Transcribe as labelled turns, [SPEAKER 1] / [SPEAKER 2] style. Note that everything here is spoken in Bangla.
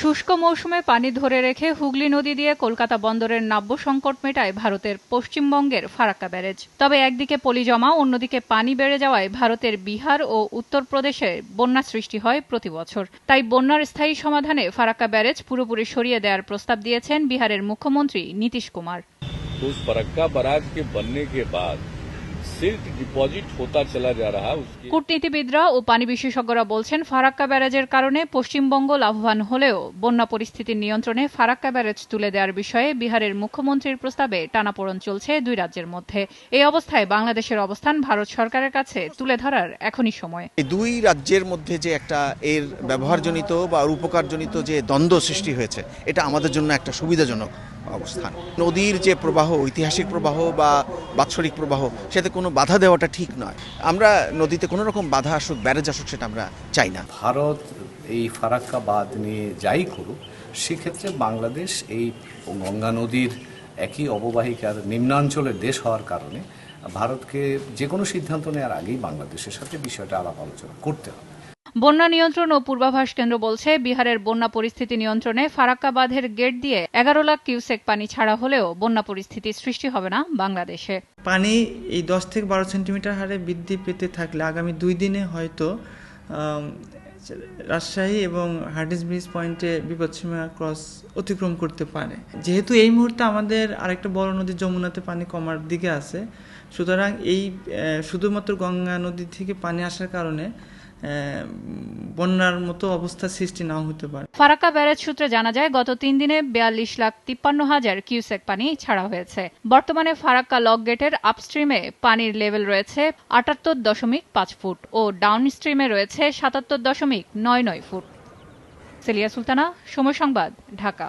[SPEAKER 1] শুষ্ক মৌসুমে পানি ধরে রেখে হুগলি নদী দিয়ে কলকাতা বন্দরের নাব্য সংকট মেটায় ভারতের পশ্চিমবঙ্গের ফারাক্কা ব্যারেজ। তবে একদিকে পলি জমা, অন্যদিকে পানি বেড়ে যাওয়ায় ভারতের বিহার ও উত্তরপ্রদেশে বন্যা সৃষ্টি হয় প্রতি বছর। তাই বন্যার স্থায়ী সমাধানে ফারাক্কা ব্যারেজ পুরোপুরি সরিয়ে দেওয়ার প্রস্তাব দিয়েছেন বিহারের মুখ্যমন্ত্রী নীতিশ কুমার।
[SPEAKER 2] ফারাক্কা কে কে বাদ ডিপোজিট চলা যা
[SPEAKER 1] কূটনীতিবিদরা ও পানি বিশেষজ্ঞরা বলছেন ফারাক্কা ব্যারাজের কারণে পশ্চিমবঙ্গ লাভবান হলেও বন্যা পরিস্থিতি নিয়ন্ত্রণে ফারাক্কা ব্যারাজ তুলে দেওয়ার বিষয়ে বিহারের মুখ্যমন্ত্রীর প্রস্তাবে টানাপোড়ন চলছে দুই রাজ্যের মধ্যে। এই অবস্থায় বাংলাদেশের অবস্থান ভারত সরকারের কাছে তুলে ধরার এখনই সময়।
[SPEAKER 3] দুই রাজ্যের মধ্যে যে একটা এর ব্যবহারজনিত বা উপকারজনিত যে দ্বন্দ্ব সৃষ্টি হয়েছে এটা আমাদের জন্য একটা সুবিধাজনক। অবস্থান। নদীর যে প্রবাহ, ঐতিহাসিক প্রবাহ বা বাৎসরিক প্রবাহ, সেতে কোনো বাধা দেওয়াটা ঠিক নয়। আমরা নদীতে কোনো রকম বাধা আসুক, ব্যারেজ আসুক, সেটা আমরা চাই না।
[SPEAKER 4] ভারত এই ফারাক্কা বাঁধ নিয়ে যাই করুক, সেক্ষেত্রে বাংলাদেশ এই গঙ্গা নদীর একই অববাহিকার নিম্নাঞ্চলের দেশ হওয়ার কারণে ভারতকে যে কোনো সিদ্ধান্ত নেওয়ার আগেই বাংলাদেশের সাথে বিষয়টা আলাপ আলোচনা করতে হবে।
[SPEAKER 1] বন্যা নিয়ন্ত্রণ ও পূর্বাভাস কেন্দ্র বলছে, বিহারের বন্যা পরিস্থিতি নিয়ন্ত্রণে ফারাক্কা বাঁধের গেট দিয়ে এগারো লাখ কিউসেক পানি ছাড়া হলেও বন্যা পরিস্থিতি সৃষ্টি হবে না বাংলাদেশে।
[SPEAKER 5] পানি এই দশ থেকে বারো সেন্টিমিটার হারে বৃদ্ধি পেতে থাকলে আগামী দুই দিনে হয়তো রাজশাহী এবং হার্ডিস ব্রিজ পয়েন্টে বিপদসীমা ক্রস অতিক্রম করতে পারে। যেহেতু এই মুহূর্তে আমাদের আরেকটা বড় নদী যমুনাতে পানি কমার দিকে আছে, সুতরাং এই শুধুমাত্র গঙ্গা নদী থেকে পানি আসার কারণে বন্যার মতো অবস্থা সৃষ্টি নাও হতে পারে।
[SPEAKER 1] ফারাক্কা ব্যারেজ সূত্রে জানা যায়, গত তিন দিনে বিয়াল্লিশ লাখ তিপ্পান্ন হাজার কিউসেক পানি ছাড়া হয়েছে। বর্তমানে ফারাক্কা লক গেটের আপস্ট্রিমে পানির লেভেল রয়েছে আটাত্তর দশমিক পাঁচ ফুট ও ডাউন স্ট্রিমে রয়েছে সাতাত্তর দশমিক নয় নয় ফুট। সেলিয়া সুলতানা, সময় সংবাদ, ঢাকা।